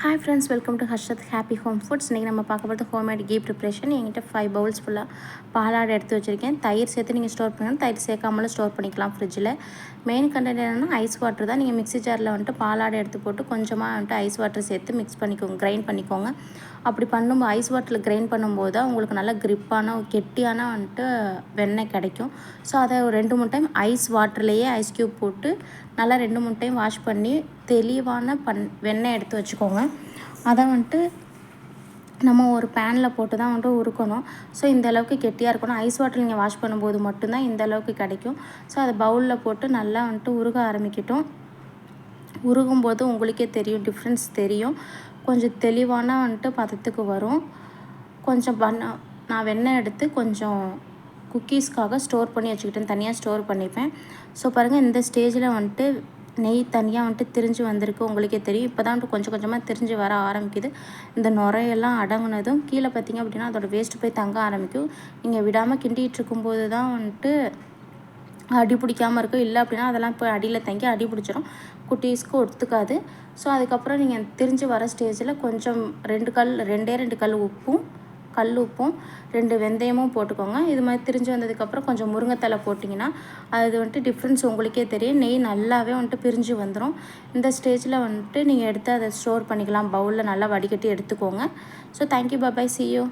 Hi friends welcome to Harshath happy home foods இன்றைக்கி நம்ம பார்க்க போகிறது ஹோம்மேட் கீ ப்ரிப்ரேஷன் என்கிட்ட ஃபைவ் பவுல்ஸ் ஃபுல்லாக பாலாடை எடுத்து வச்சுருக்கேன். தயிர் சேர்த்து நீங்கள் ஸ்டோர் பண்ணணும். தயிர் சேர்க்காமலும் ஸ்டோர் பண்ணிக்கலாம் ஃப்ரிட்ஜில் மெயின் கண்டென்ட் என்னென்னா ஐஸ் வாட்டர் தான். நீங்கள் மிக்ஸி ஜாரில் வந்துட்டு பாலாடை எடுத்து போட்டு கொஞ்சமாக வந்துட்டு ஐஸ் வாட்டர் சேர்த்து மிக்ஸ் பண்ணிக்கோங்க கிரைண்ட் பண்ணிக்கோங்க. அப்படி பண்ணும்போது ஐஸ் வாட்டரில் கிரைண்ட் பண்ணும்போது தான் உங்களுக்கு நல்லா க்ரிப்பான கெட்டியான வந்துட்டு வெண்ணெய் கிடைக்கும். ஸோ அதை ரெண்டு மூணு டைம் ஐஸ் வாட்டர்லேயே ஐஸ் க்யூப் போட்டு நல்லா ரெண்டு மூணு டைம் வாஷ் பண்ணி தெளிவான பண் வெண்ணெய் எடுத்து வச்சுக்கோங்க. அதை வந்துட்டு நம்ம ஒரு பேனில் போட்டு தான் வந்துட்டு உருக்கணும். ஸோ இந்த அளவுக்கு கெட்டியாக இருக்கணும். ஐஸ் வாட்டர் நீங்கள் வாஷ் பண்ணும்போது மட்டும்தான் இந்த அளவுக்கு கிடைக்கும். ஸோ அதை பவுலில் போட்டு நல்லா வந்துட்டு உருக ஆரம்பிக்கட்டும். உருகும்போது உங்களுக்கே தெரியும் டிஃப்ரென்ஸ் தெரியும். கொஞ்சம் தெளிவான வந்துட்டு பதத்துக்கு வரும். கொஞ்சம் பண்ண நான் வெண்ணெய் எடுத்து கொஞ்சம் குக்கீஸ்க்காக ஸ்டோர் பண்ணி வச்சுக்கிட்டேன் தனியாக ஸ்டோர் பண்ணிப்பேன். ஸோ பாருங்கள் இந்த ஸ்டேஜில் வந்துட்டு நெய் தனியாக வந்துட்டு திரிஞ்சு வந்திருக்கு உங்களுக்கே தெரியும். இப்போ தான் வந்துட்டு கொஞ்சம் கொஞ்சமாக திரிஞ்சு வர ஆரம்பிக்குது. இந்த நுரையெல்லாம் அடங்குனதும் கீழே பார்த்திங்க அப்படின்னா அதோடய வேஸ்ட்டு போய் தங்க ஆரம்பிக்கும். நீங்கள் விடாமல் கிண்டிகிட்டு இருக்கும்போது தான் வந்துட்டு அடி பிடிக்காமல் இருக்கும். இல்லை அப்படின்னா அதெல்லாம் போய் அடியில் தங்கி அடி பிடிச்சிரும். குட்டீஸ்க்கு ஒத்துக்காது. ஸோ அதுக்கப்புறம் நீங்கள் திரிஞ்சு வர ஸ்டேஜில் கொஞ்சம் ரெண்டு கல் ரெண்டே ரெண்டு கல் உப்பும் கல் உப்பும் ரெண்டு வெந்தயமும் போட்டுக்கோங்க. இது மாதிரி திரிஞ்சு வந்ததுக்கப்புறம் கொஞ்சம் முருங்கைத்தலை போட்டிங்கன்னா அது வந்துட்டு டிஃப்ரென்ஸ் உங்களுக்கே தெரியும். நெய் நல்லாவே வந்துட்டு பிரிஞ்சு வந்துடும் இந்த ஸ்டேஜில் வந்துட்டு நீங்கள் எடுத்து அதை ஸ்டோர் பண்ணிக்கலாம். பவுலில் நல்லா வடிகட்டி எடுத்துக்கோங்க. So thank you bye bye see you